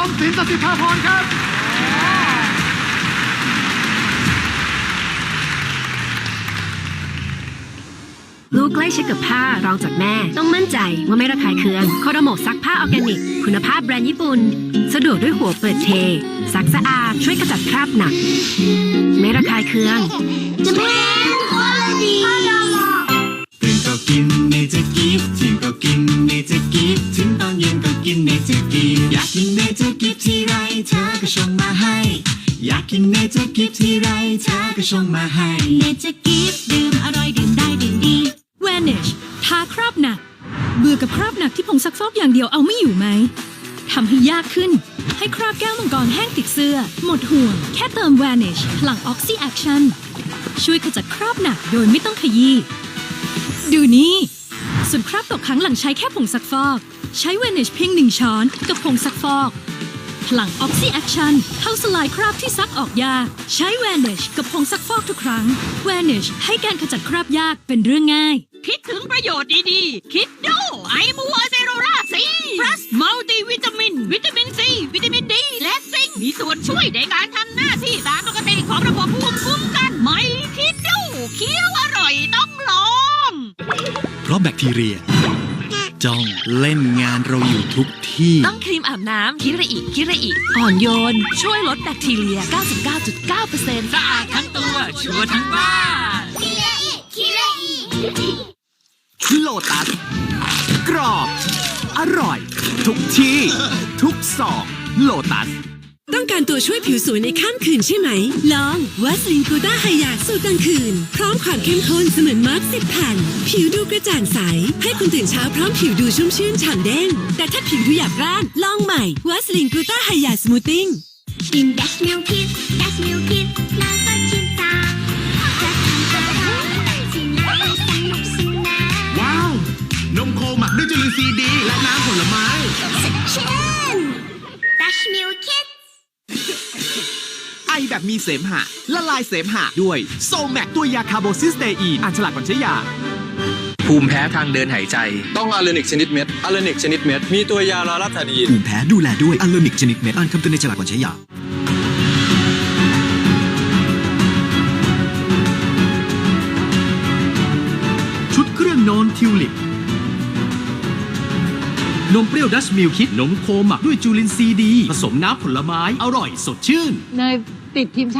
อมสินสสิทธาพรครับ ลูกใกล้ชิดกับผ้ารองจากแม่ ต้องมั่นใจว่าไม่ระคายเคืองโคโดโมซักผ้าออร์แกนิก คุณภาพแบรนด์ญี่ปุ่น สะดวกด้วยหัวเปิดเท ซักสะอาดช่วยขจัดคราบหนัก ไม่ระคายเคืองจะเป็ ก็ชงมาให้ อยากกินเนเจอร์กิฟที่ไรเธอก็ชงมาให้ เนเจอร์กิฟดื่มอร่อยดื่มได้ดื่มดี Vanish ทาคราบหนัก เบื่อกับคราบหนักที่ผงซักฟอกอย่างเดียวเอาไม่อยู่ไหมทำให้ยากขึ้น ให้คราบแก้วมังกรแห้งติดเสื้อ หมดห่วง แค่เติม Vanish พลัง Oxy Action ช่วยขจัดคราบหนักโดยไม่ต้องขยี้ดูนี่ส่วนคราบตกค้างหลังใช้แค่ผงซักฟอก ใช้ Vanish เพียงหนึ่งช้อนกับผงซักฟอก พลัง Oxy Action เข้าสลายคราบที่ซักออกยาก ใช้ Vanish กับผงซักฟอกทุกครั้ง Vanish ให้การขจัดคราบยากเป็นเรื่องง่าย คิดถึงประโยชน์ดีๆ คิดดูไอมัวเซโรราซีพลัสมัลติวิตามิน วิตามินซี วิตามินดี และซิงค์มีส่วนช่วยในการทำหน้าที่ตามปกติของระบบภูมิคุ้มกันไม่คิดดูเคี้ยวอร่อยต้องลองเพราะแบคทีเรีย จ้องเล่นงานเราอยู่ทุกที่ ต้องครีมอาบน้ำคิระอิคิระอิอ่อนโยน ช่วยลดแบคทีเรีย 99.9%สะอาดทั้งตัว ชัวร์ทั้งบ้านคิเลอิคิเลอิโลตัสกรอบ อร่อย ทุกที่ ทุกซอกโลตัส ต้องการตัวช่วยผิวสวยในข้ามคืนใช่ไหม ลองวัสลินกูต้าไฮยาสูตรกลางคืน พร้อมความเข้มข้นเสมือนมาร์กสิบแผ่นผิวดูกระจ่างใส ให้คุณตื่นเช้าพร้อมผิวดูชุ่มชื่นฉ่ำเด้ง แต่ถ้าผิวดูหยาบกร้าน ลองใหม่วัสลินกูต้าไฮยาสมูทติ้งกินดัชมิลคิดดัชมิลคิดแล้วก็ชิมตามจะทำจะทำสินะสนุกสนานว้าวนมโคหมักด้วยจุลินทรีย์ดีและน้ำผลไม้ แบบมีเสมหะ ละลายเสมหะด้วยโซแมกตัวยาคาร์โบซิสเตอีนอ่านฉลากก่อนใช้ยา ภูมิแพ้ทางเดินหายใจ ต้องอะเลนิกชนิดเม็ดอะเลนิกชนิดเม็ด มีตัวยาลาลาทาดีนภูมิแพ้ดูแลด้วยอัลเลนิกชนิดเม็ดอ่านคำเตือนในฉลากก่อนใช้ยาชุดเครื่องนอนทิวลิปนมเปรี้ยวดัชมิลคิดนมโคหมักด้วยจุลินทรีย์ดี ผสมน้ำผลไม้ อร่อยสดชื่นเนย ติดทีมชาติ